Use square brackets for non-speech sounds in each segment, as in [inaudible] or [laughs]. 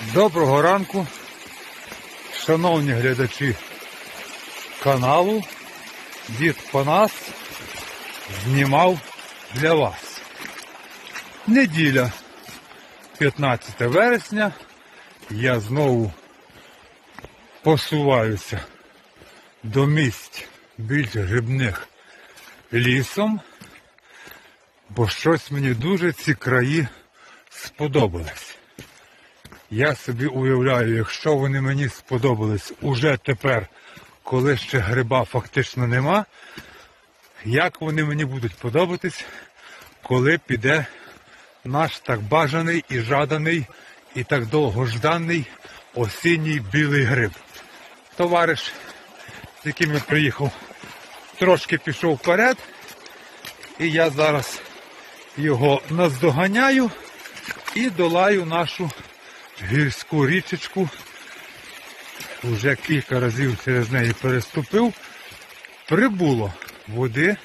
Доброго ранку, шановні глядачі каналу. Дід Панас знімав для вас. Неділя, 15 вересня. Я знову посуваюся до місць більш грибних лісом, бо щось мені дуже ці краї сподобались. Я собі уявляю, якщо вони мені сподобались уже тепер, коли ще гриба фактично нема, як вони мені будуть подобатись, коли піде наш так бажаний і жаданий, і так довгожданий осінній білий гриб. Товариш, з яким я приїхав, трошки пішов вперед, і я зараз його наздоганяю і долаю нашу гірську річечку. Уже кілька разів через неї переступив. Прибуло води.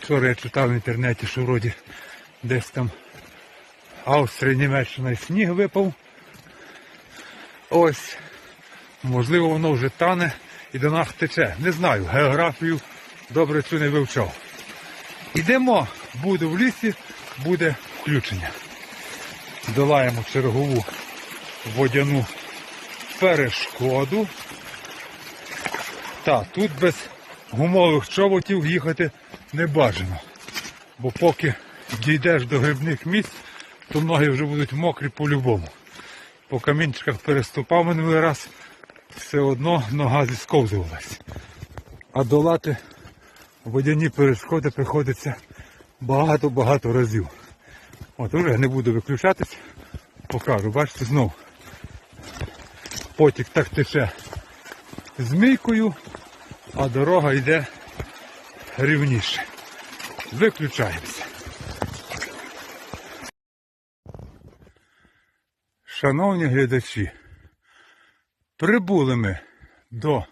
Вчора я читав в інтернеті, що вроді десь там Австрія, Німеччина і сніг випав. Ось. Можливо, воно вже тане і до нас тече. Не знаю, географію добре цю не вивчав. Ідемо, буду в лісі, буде включення. Долаємо чергову водяну перешкоду. Так, тут без гумових чоботів їхати не бажано. Бо поки дійдеш до грибних місць, то ноги вже будуть мокрі по-любому. По камінчиках переступав минулий раз, все одно нога зісковзувалась. А долати водяні перешкоди приходиться багато-багато разів. От уже не буду виключатись, покажу, бачите, знов потік так тече змійкою, а дорога йде рівніше. Виключаємося. Шановні глядачі, прибули ми до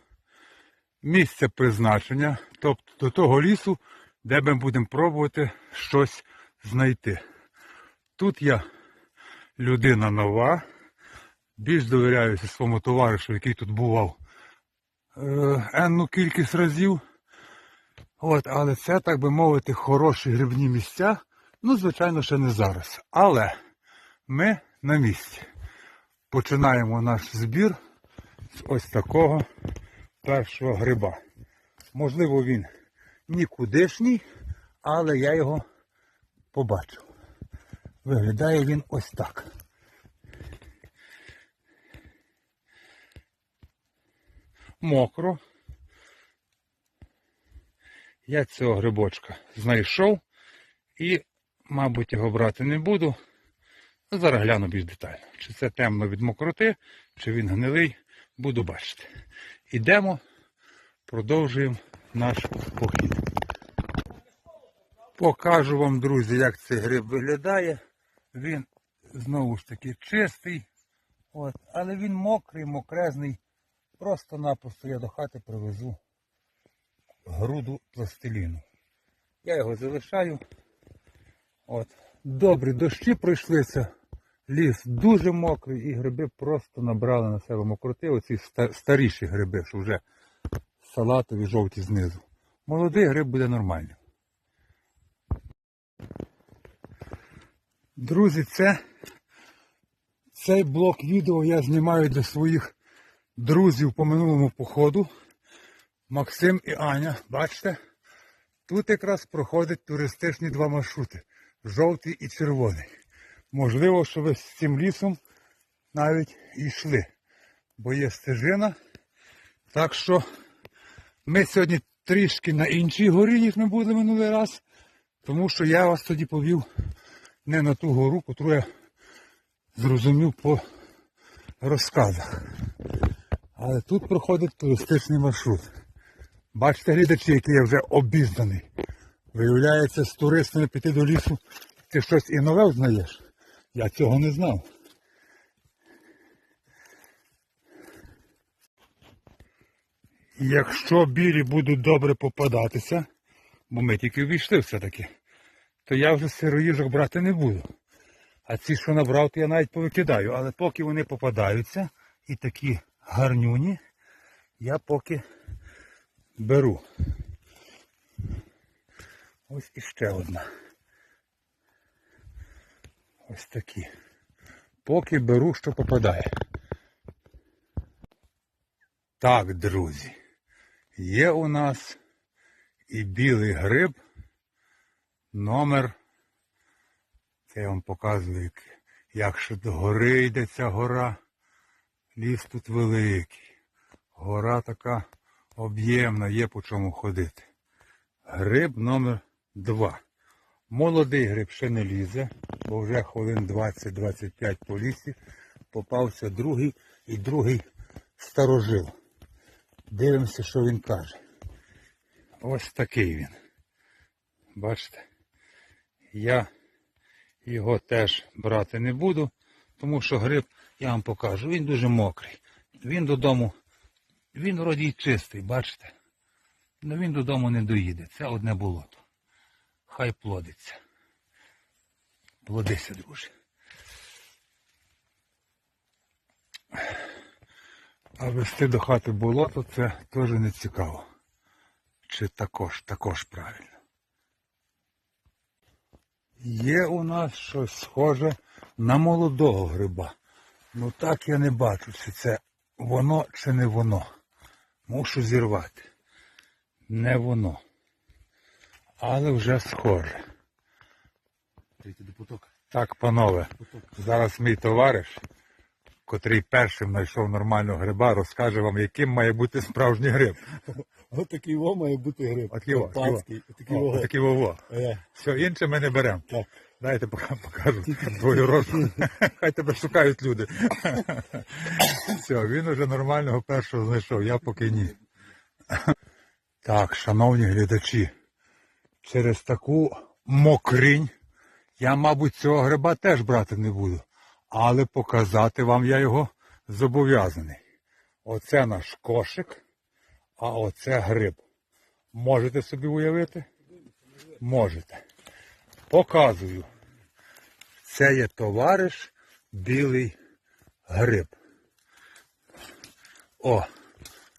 місця призначення, тобто до того лісу, де ми будемо пробувати щось знайти. Тут я людина нова, більш довіряюся своєму товаришу, який тут бував е, енну кількість разів. От, але це, так би мовити, хороші грибні місця. Ну, звичайно, ще не зараз. Але ми на місці. Починаємо наш збір з ось такого першого гриба. Можливо, він нікудишній, але я його побачив. Виглядає він ось так. Мокро. Я цього грибочка знайшов і, мабуть, його брати не буду. Зараз гляну більш детально. Чи це темно від мокроти, чи він гнилий, буду бачити. Ідемо, продовжуємо наш похід. Покажу вам, друзі, як цей гриб виглядає. Він знову ж таки чистий. От. Але він мокрий, мокрезний. Просто-напросто я до хати привезу груду пластиліну. Я його залишаю. От. Добрі дощі пройшлися. Ліс дуже мокрий і гриби просто набрали на себе мокроти. Оці старіші гриби, що вже салатові жовті знизу. Молодий гриб буде нормальний. Друзі, це цей блок відео я знімаю для своїх друзів по минулому походу. Максим і Аня, бачите? Тут якраз проходять туристичні два маршрути жовтий і червоний. Можливо, що ви з цим лісом навіть йшли, бо є стежина. Так що ми сьогодні трішки на іншій горі, ніж ми були минулий раз, тому що я вас тоді повів не на ту гору, яку я зрозумів по розказах. Але тут проходить туристичний маршрут. Бачите, глядачі, який я вже обізнаний. Виявляється, з туристами піти до лісу, ти щось і нове взнаєш. Я цього не знав. Якщо білі будуть добре попадатися, бо ми тільки ввійшли все-таки, то я вже сироїжок брати не буду. А ці, що набрав, то я навіть повикидаю. Але поки вони попадаються і такі гарнюні, я поки беру. Ось іще одна. Ось такі. Поки беру, що попадає. Так, друзі. Є у нас і білий гриб номер. Це я вам показую, як, ще до гори йде ця гора. Ліс тут великий. Гора така об'ємна, є по чому ходити. Гриб номер 2. Молодий гриб ще не лізе, бо вже хвилин 20-25 по лісі. Попався другий і другий старожил. Дивимося, що він каже. Ось такий він. Бачите? Я його теж брати не буду, тому що гриб, я вам покажу, він дуже мокрий. Він додому, він вроді чистий, бачите? Але він додому не доїде. Це одне болото. Хай плодиться. Плодися, друже. А вести до хати болото це теж не цікаво. Чи також, також правильно. Є у нас щось схоже на молодого гриба. Ну так я не бачу, чи це воно, чи не воно. Мушу зірвати. Не воно. Але вже схоже. Так, панове, зараз мій товариш, котрий першим знайшов нормального гриба, розкаже вам, яким має бути справжній гриб. Ось такий во має бути гриб. Во, Карпатський. Отакий О, во. такий вово. Е, Все, інше ми не беремо. Так. Дайте пока- покажу [laughs] твою рожу. [laughs] Хай тебе шукають люди. [laughs] Все, він уже нормального першого знайшов, я поки ні. Так, шановні глядачі, через таку мокринь я, мабуть, цього гриба теж брати не буду. Але показати вам я його зобов'язаний. Оце наш кошик, а оце гриб. Можете собі уявити? Можете. Показую. Це є товариш білий гриб. О,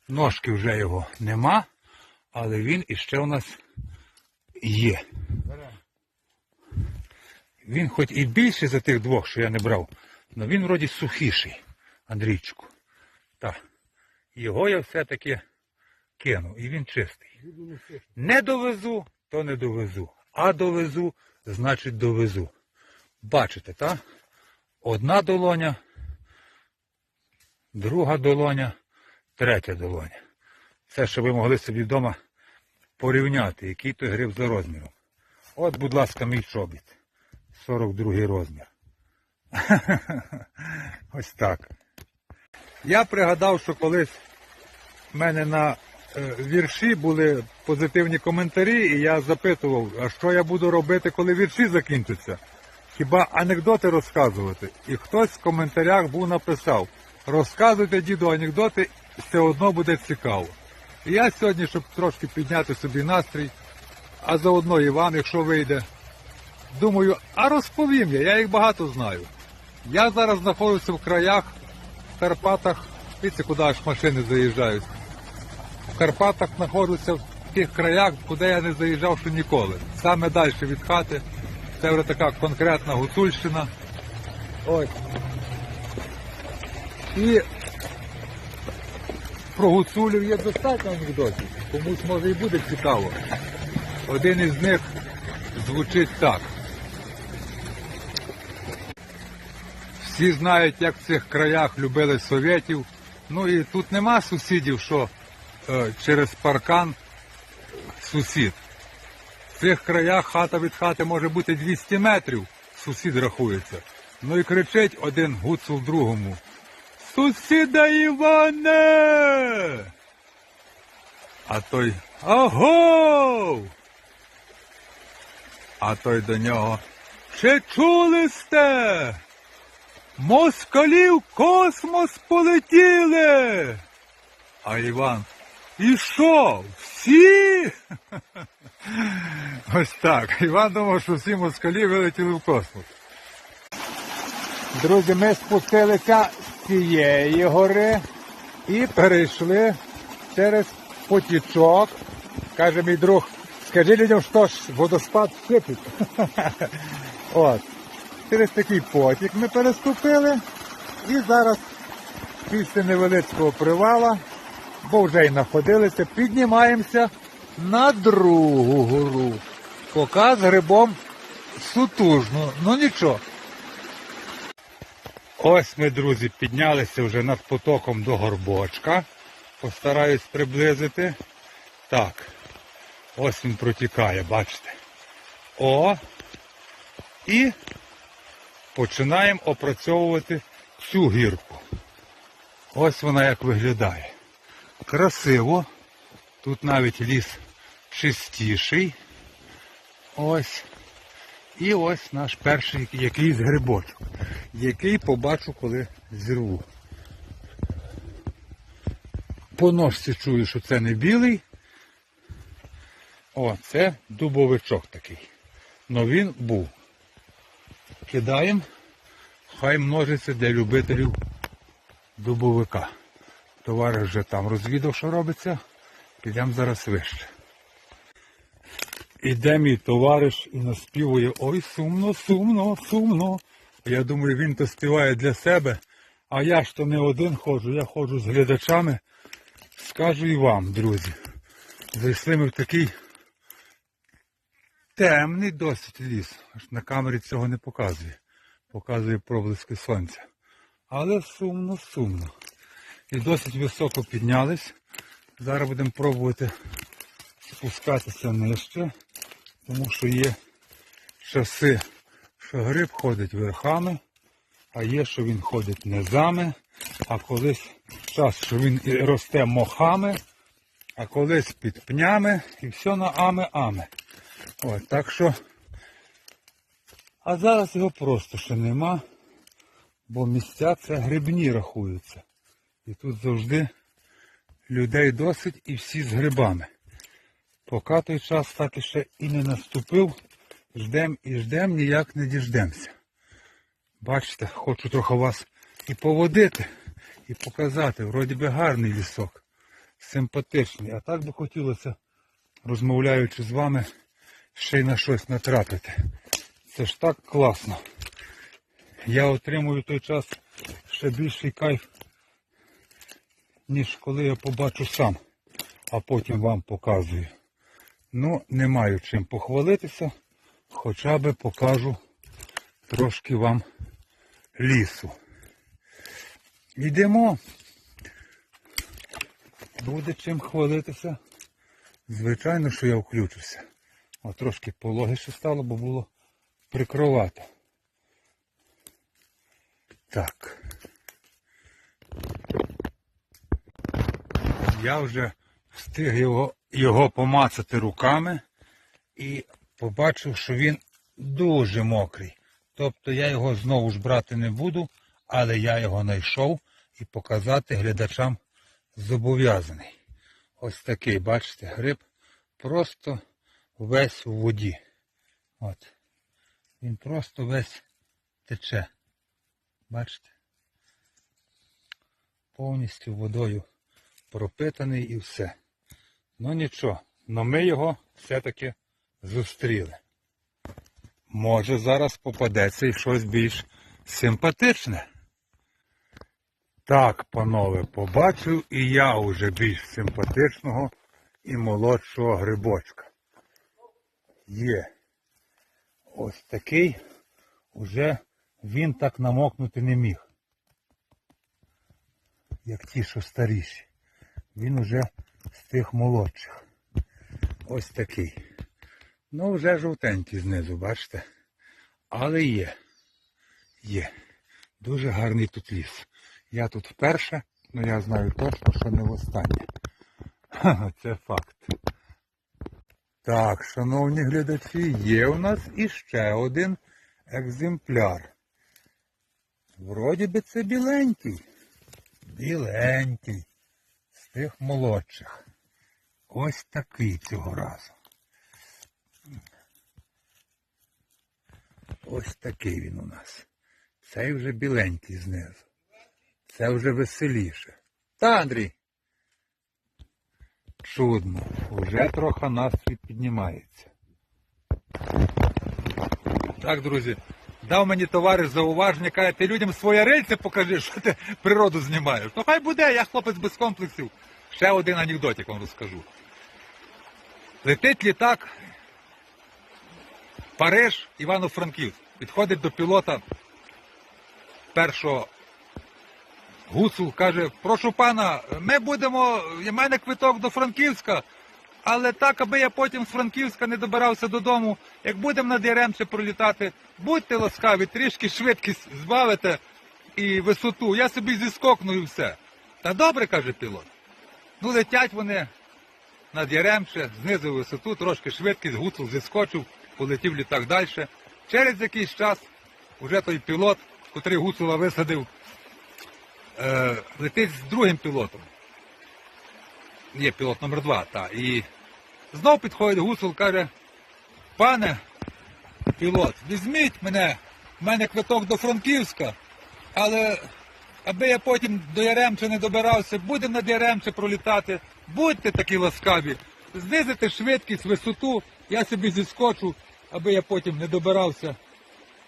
ножки вже його нема, але він іще у нас є. Він хоч і більший за тих двох, що я не брав, але він вроді сухіший, Андрійчику. Так. Його я все-таки кину, і він чистий. Не довезу, то не довезу. А довезу, значить довезу. Бачите, так? Одна долоня, друга долоня, третя долоня. Це, щоб ви могли собі вдома порівняти, який той гриб за розміром. От, будь ласка, мій чобіт. 42 розмір. [laughs] Ось так. Я пригадав, що колись в мене на вірші були позитивні коментарі, і я запитував, а що я буду робити, коли вірші закінчаться? Хіба анекдоти розказувати? І хтось в коментарях був написав, розказуйте, діду, анекдоти, все одно буде цікаво. І я сьогодні, щоб трошки підняти собі настрій, а заодно Іван, якщо вийде, думаю, а розповім я, я їх багато знаю. Я зараз знаходжуся в краях, в Карпатах, дивіться, куди аж машини заїжджають. В Карпатах знаходжуся в тих краях, куди я не заїжджав ще ніколи. Саме далі від хати. Це вже така конкретна гуцульщина. Ось. І про гуцулів є достатньо анекдотів. Комусь може і буде цікаво. Один із них звучить так. Всі знають, як в цих краях любили совєтів. Ну і тут нема сусідів, що через паркан сусід. В цих краях хата від хати може бути 200 метрів, сусід рахується. Ну і кричить один гуцул другому. Сусіда Іване! А той Агов! А той до нього. Чи чули сте? Москалі в космос полетіли. А Іван. І що? Всі? Ось так. Іван думав, що всі москалі вилетіли в космос. Друзі, ми спустилися з цієї гори і перейшли через потічок. Каже мій друг, скажи людям, що ж водоспад шипить. [laughs] От. Через такий потік ми переступили і зараз після невеличкого привала, бо вже й находилися, піднімаємося на другу гору. Поки з грибом сутужно, ну нічого. Ось ми, друзі, піднялися вже над потоком до горбочка. Постараюсь приблизити. Так. Ось він протікає, бачите. О! І починаємо опрацьовувати цю гірку. Ось вона як виглядає. Красиво. Тут навіть ліс чистіший. Ось. І ось наш перший якийсь грибочок, який побачу, коли зірву. По ножці чую, що це не білий. О, це дубовичок такий. Но він був. Кидаємо. Хай множиться для любителів дубовика. Товариш вже там розвідав, що робиться. Підемо зараз вище. Іде мій товариш і наспівує ой сумно, сумно, сумно. Я думаю, він то співає для себе, а я ж то не один ходжу, я ходжу з глядачами. Скажу і вам, друзі. Зайшли ми в такий темний досить ліс. Аж на камері цього не показує. Показує проблиски сонця. Але сумно, сумно. І досить високо піднялись. Зараз будемо пробувати спускатися нижче, тому що є часи, що гриб ходить верхами, а є, що він ходить низами, а колись час, що він росте мохами, а колись під пнями і все на ами-ами. От, так що. А зараз його просто ще нема, бо місця це грибні рахуються. І тут завжди людей досить і всі з грибами. Поки той час так і ще і не наступив, ждем і ждем, ніяк не діждемося. Бачите, хочу трохи вас і поводити, і показати. Вроді би гарний лісок, симпатичний. А так би хотілося, розмовляючи з вами, ще й на щось натрапити. Це ж так класно. Я отримую той час ще більший кайф, ніж коли я побачу сам, а потім вам показую. Ну, не маю чим похвалитися, хоча би покажу трошки вам лісу. Йдемо. Буде чим хвалитися. Звичайно, що я включуся. О, трошки пологіше стало, бо було прикровато. Так. Я вже встиг його, його помацати руками і побачив, що він дуже мокрий. Тобто я його знову ж брати не буду, але я його знайшов і показати глядачам зобов'язаний. Ось такий, бачите, гриб просто весь у воді. От. Він просто весь тече. Бачите? Повністю водою пропитаний і все. Ну нічого, но ми його все-таки зустріли. Може зараз попадеться і щось більш симпатичне. Так, панове, побачив і я уже більш симпатичного і молодшого грибочка. Є. Ось такий уже він так намокнути не міг. Як ті, що старіші. Він уже з тих молодших. Ось такий. Ну, вже жовтенький знизу, бачите? Але є. Є. Дуже гарний тут ліс. Я тут вперше, але я знаю точно, що не востаннє. Це факт. Так, шановні глядачі, є у нас іще один екземпляр. Вроді би це біленький. Біленький. Тих молодших. Ось такий цього разу. Ось такий він у нас. цей вже біленький знизу. Це вже веселіше. Та, Андрій. Чудно. Уже трохи настрій піднімається. Так, друзі. Дав мені товариш зауваження, каже, ти людям своє рильце покажи, що ти природу знімаєш. Ну хай буде, я хлопець без комплексів. Ще один анекдотик вам розкажу. Летить літак, Париж, Івано-Франківськ. Підходить до пілота першого гуцул, каже, прошу пана, ми будемо, в мене квиток до Франківська, але так, аби я потім з Франківська не добирався додому, як будемо над Яремче пролітати, будьте ласкаві, трішки швидкість збавите і висоту, я собі зіскокну і все. Та добре, каже пілот. Ну, летять вони над Яремче, знизив висоту, трошки швидкість, гуцул зіскочив, полетів літак далі. Через якийсь час уже той пілот, котрий гуцула висадив, е, летить з другим пілотом. Є пілот номер два, та. І знов підходить гуцул, каже, пане пілот, візьміть мене, в мене квиток до Франківська, але аби я потім до Яремче не добирався, будемо над Яремче пролітати, будьте такі ласкаві, знизите швидкість, висоту, я собі зіскочу, аби я потім не добирався.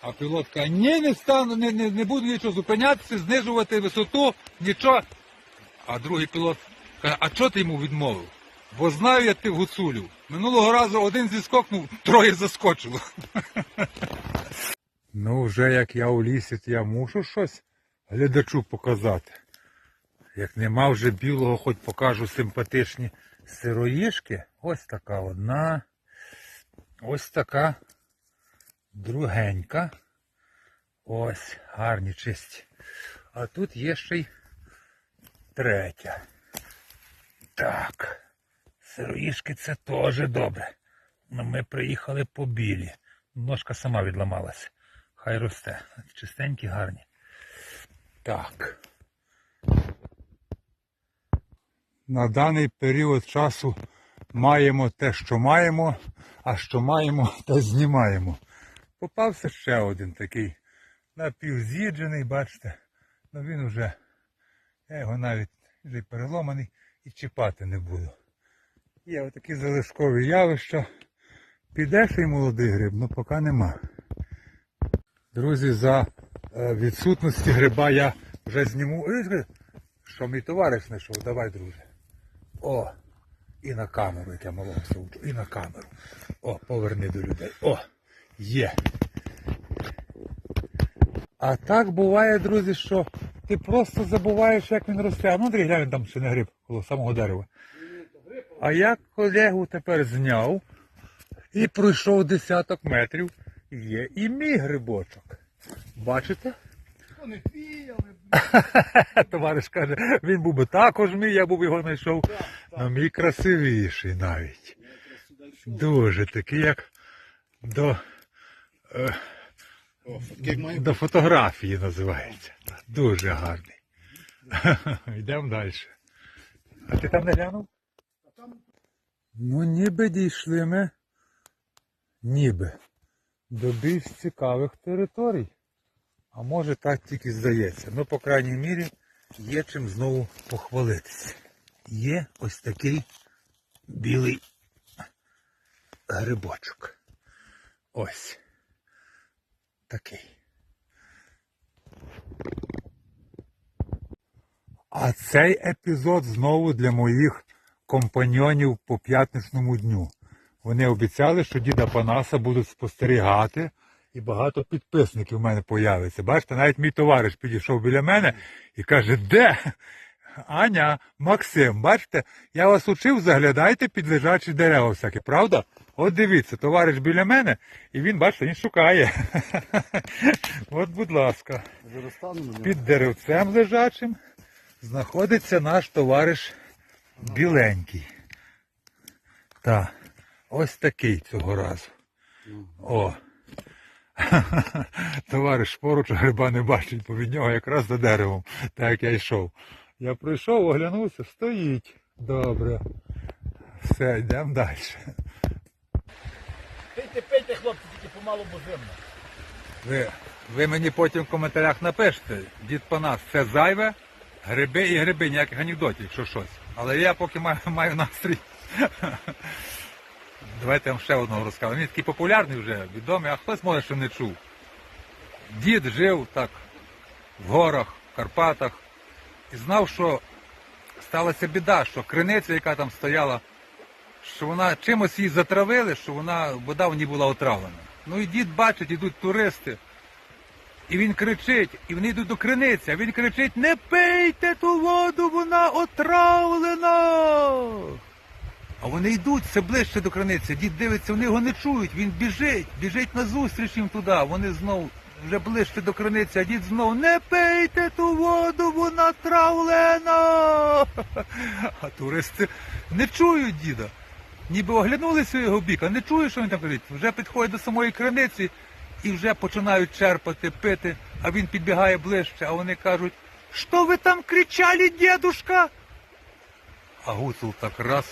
А пілот каже, ні, не стану, не, не, не буду нічого зупинятися, знижувати висоту, нічого. А другий пілот а чого ти йому відмовив? Бо знаю я ти гуцулів. Минулого разу один зіскокнув, троє заскочило. [laughs] Ну, вже як я у лісі, то я мушу щось глядачу показати. Як нема вже білого, хоч покажу симпатичні сироїшки. Ось така одна. Ось така другенька. Ось, гарні чисті. А тут є ще й третя. Так. Сироїшки це теж добре. Ну, ми приїхали по білі. Ножка сама відламалася. Хай росте. Чистенькі, гарні. Так. На даний період часу маємо те, що маємо, а що маємо, [laughs] те знімаємо. Попався ще один такий напівз'їджений, бачите. Ну він уже, я його навіть вже переломаний і чіпати не буду. Є отакі залишкові явища. Піде ще й молодий гриб, ну поки нема. Друзі, за е, відсутності гриба я вже зніму. Що мій товариш знайшов, давай, друже. О! І на камеру, як я малого учу, і на камеру. О, поверни до людей. О! Є. А так буває, друзі, що ти просто забуваєш, як він росте. А ну, Андрій, глянь, там ще не гриб коло самого дерева. А я колегу тепер зняв і пройшов десяток метрів. Є і мій грибочок. Бачите? Не твій, але Товариш каже, він був би також мій, я був його знайшов. Ну, мій красивіший навіть. Дуже такий, як до, е, до фотографії називається. Дуже гарний. [laughs] Йдемо далі. А ти там не глянув? Ну, ніби дійшли ми. Ніби. До більш цікавих територій. А може так тільки здається. Ну, по крайній мірі, є чим знову похвалитися. Є ось такий білий грибочок. Ось. Такий. А цей епізод знову для моїх компаньйонів по п'ятничному дню. Вони обіцяли, що діда Панаса будуть спостерігати, і багато підписників в мене появиться. Бачите, навіть мій товариш підійшов біля мене і каже, де? Аня, Максим, бачите, я вас учив, заглядайте під лежачі дерева всякі, правда? От дивіться, товариш біля мене, і він, бачите, він шукає. [laughs] От, будь ласка. Під деревцем лежачим знаходиться наш товариш біленький. Так, ось такий цього разу. О. [laughs] Товариш поруч гриба не бачить, бо від нього якраз за деревом, так як я йшов. Я прийшов, оглянувся, стоїть. Добре. Все, йдемо далі. Пийте, пийте, хлопці, тільки помалу бо зимно. Ви Ви мені потім в коментарях напишете, дід Панас, це зайве, гриби і гриби, ніяких анекдотів, якщо щось. Але я поки маю, маю настрій. Давайте я вам ще одного розкажу. Він такий популярний вже, відомий, а хтось може ще не чув. Дід жив так в горах, в Карпатах і знав, що сталася біда, що криниця, яка там стояла, що вона чимось її затравили, що вона вода в ній була отравлена. Ну і дід бачить, ідуть туристи. І він кричить, і вони йдуть до криниці, а він кричить: не пийте ту воду, вона отравлена. А вони йдуть все ближче до криниці. Дід дивиться, вони його не чують. Він біжить, біжить назустріч їм туди. Вони знов вже ближче до криниці, а дід знов не пийте ту воду, вона травлена. [laughs] А туристи не чують діда. Ніби оглянулися його бік, а не чують, що він там говорить. Вже підходять до самої криниці і вже починають черпати, пити, а він підбігає ближче, а вони кажуть, що ви там кричали, дедушка? А гуцул так раз.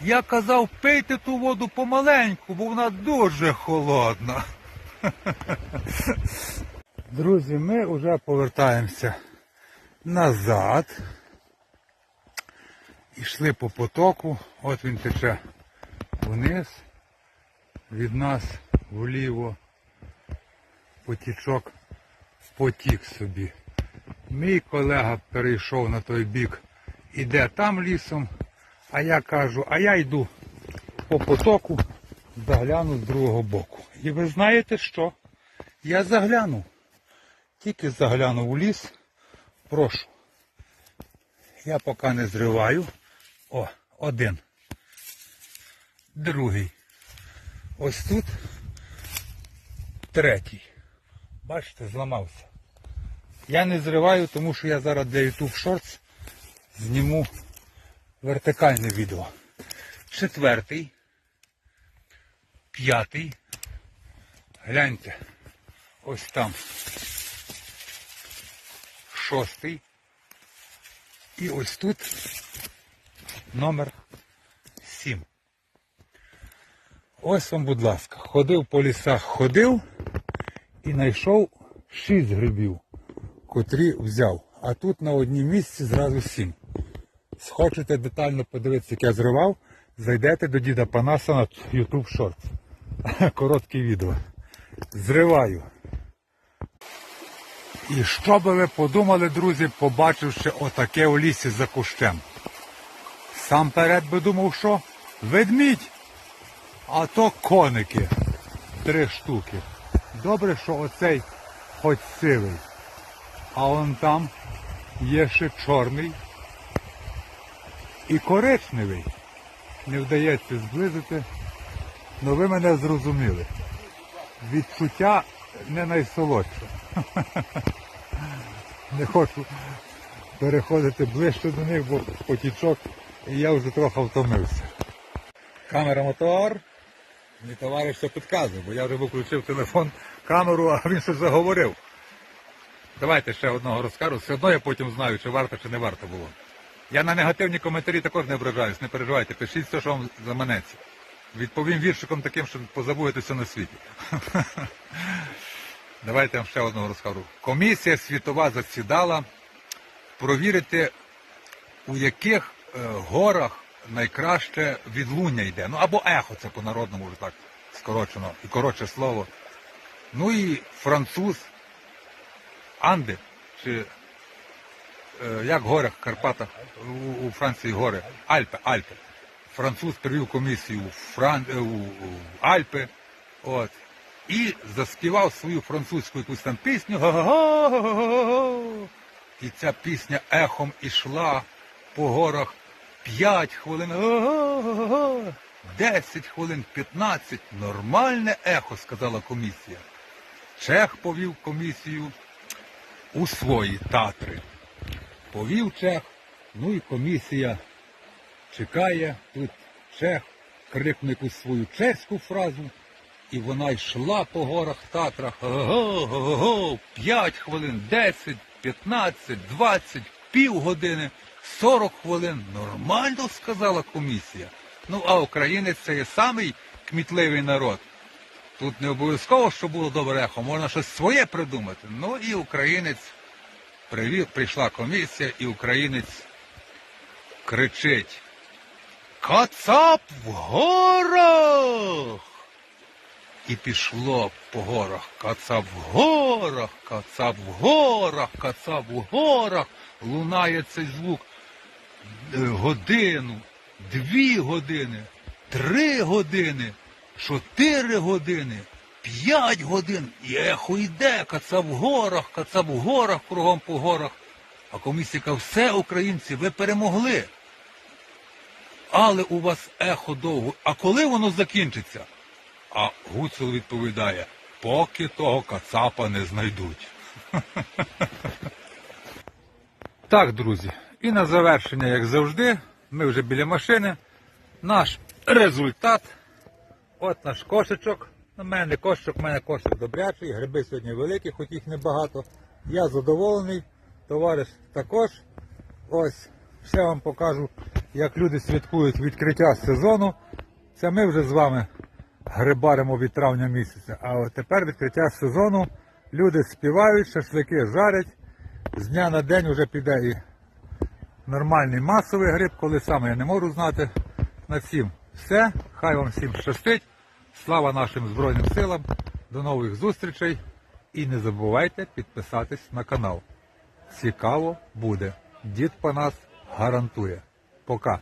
Я казав, пийте ту воду помаленьку, бо вона дуже холодна. Друзі, ми вже повертаємося назад. Ішли по потоку, от він тече вниз, від нас вліво, потічок потік собі. Мій колега перейшов на той бік, іде там лісом, а я кажу, а я йду по потоку, загляну з другого боку. І ви знаєте що? Я заглянув. Тільки заглянув у ліс. Прошу. Я поки не зриваю. О, один. Другий. Ось тут. Третій. Бачите, зламався. Я не зриваю, тому що я зараз для YouTube Shorts зніму вертикальне відео. Четвертий. П'ятий. Гляньте. Ось там. Шостий. І ось тут номер 7. Ось вам, будь ласка, ходив по лісах, ходив і знайшов 6 грибів, котрі взяв. А тут на одній місці зразу 7. Схочете детально подивитися, як я зривав, зайдете до діда Панаса на YouTube Shorts. [laughs] Коротке відео. Зриваю. І що би ви подумали, друзі, побачивши отаке у лісі за кущем? Сам перед би думав, що ведмідь, а то коники. Три штуки. Добре, що оцей хоч сивий. А он там є ще чорний і коричневий. Не вдається зблизити, але ви мене зрозуміли. Відчуття не найсолодше. [laughs] Не хочу переходити ближче до них, бо потічок, і я вже трохи втомився. Камера мотор. Мій товариш все підказує, бо я вже виключив телефон, камеру, а він щось заговорив. Давайте ще одного розкажу. Все одно я потім знаю, чи варто, чи не варто було. Я на негативні коментарі також не ображаюсь, не переживайте, пишіть все, що вам заманеться. Відповім віршиком таким, що позабудете все на світі. [laughs] Давайте вам ще одного розкажу. Комісія світова засідала провірити, у яких е, горах найкраще відлуння йде. Ну або ехо, це по-народному вже так скорочено і коротше слово. Ну і француз Анди, чи як в горах, Карпатах, у, у Франції гори, Альпи, Альпи. Француз привів комісію у, Фран... е, у, Альпи. От. І заспівав свою французьку якусь там пісню. І ця пісня ехом ішла по горах 5 хвилин, га-га-га-га. 10 хвилин, 15. Нормальне ехо, сказала комісія. Чех повів комісію у свої татри. Повів чех, ну і комісія чекає. Тут чех крикнув якусь свою чеську фразу, і вона йшла по горах Татрах. Го, го, го, 5 хвилин, 10, 15, 20, півгодини, 40 хвилин. Нормально, сказала комісія. Ну, а українець це є самий кмітливий народ. Тут не обов'язково, щоб було добре ехо, можна щось своє придумати. Ну і українець привів, прийшла комісія, і українець кричить. Кацап в горах! І пішло по горах. Кацап в горах, кацап в горах, кацап в горах. Лунає цей звук е, годину, дві години, три години, чотири години, п'ять годин. І ехо йде, кацап в горах, кацап в горах, кругом по горах. А комісія все, українці, ви перемогли. Але у вас ехо довго. А коли воно закінчиться? А Гуцул відповідає, поки того кацапа не знайдуть. [laughs] Так, друзі, і на завершення, як завжди, ми вже біля машини. Наш результат. От наш кошечок. У мене кошечок, у мене кошик добрячий, гриби сьогодні великі, хоч їх небагато. Я задоволений, товариш також. Ось, ще вам покажу, як люди святкують відкриття сезону. Це ми вже з вами грибаримо від травня місяця. А от тепер відкриття сезону. Люди співають, шашлики жарять. З дня на день вже піде і нормальний масовий гриб, коли саме я не можу знати. На всім все. Хай вам всім щастить. Слава нашим Збройним силам. До нових зустрічей. І не забувайте підписатись на канал. Цікаво буде. Дід по нас гарантує. Пока.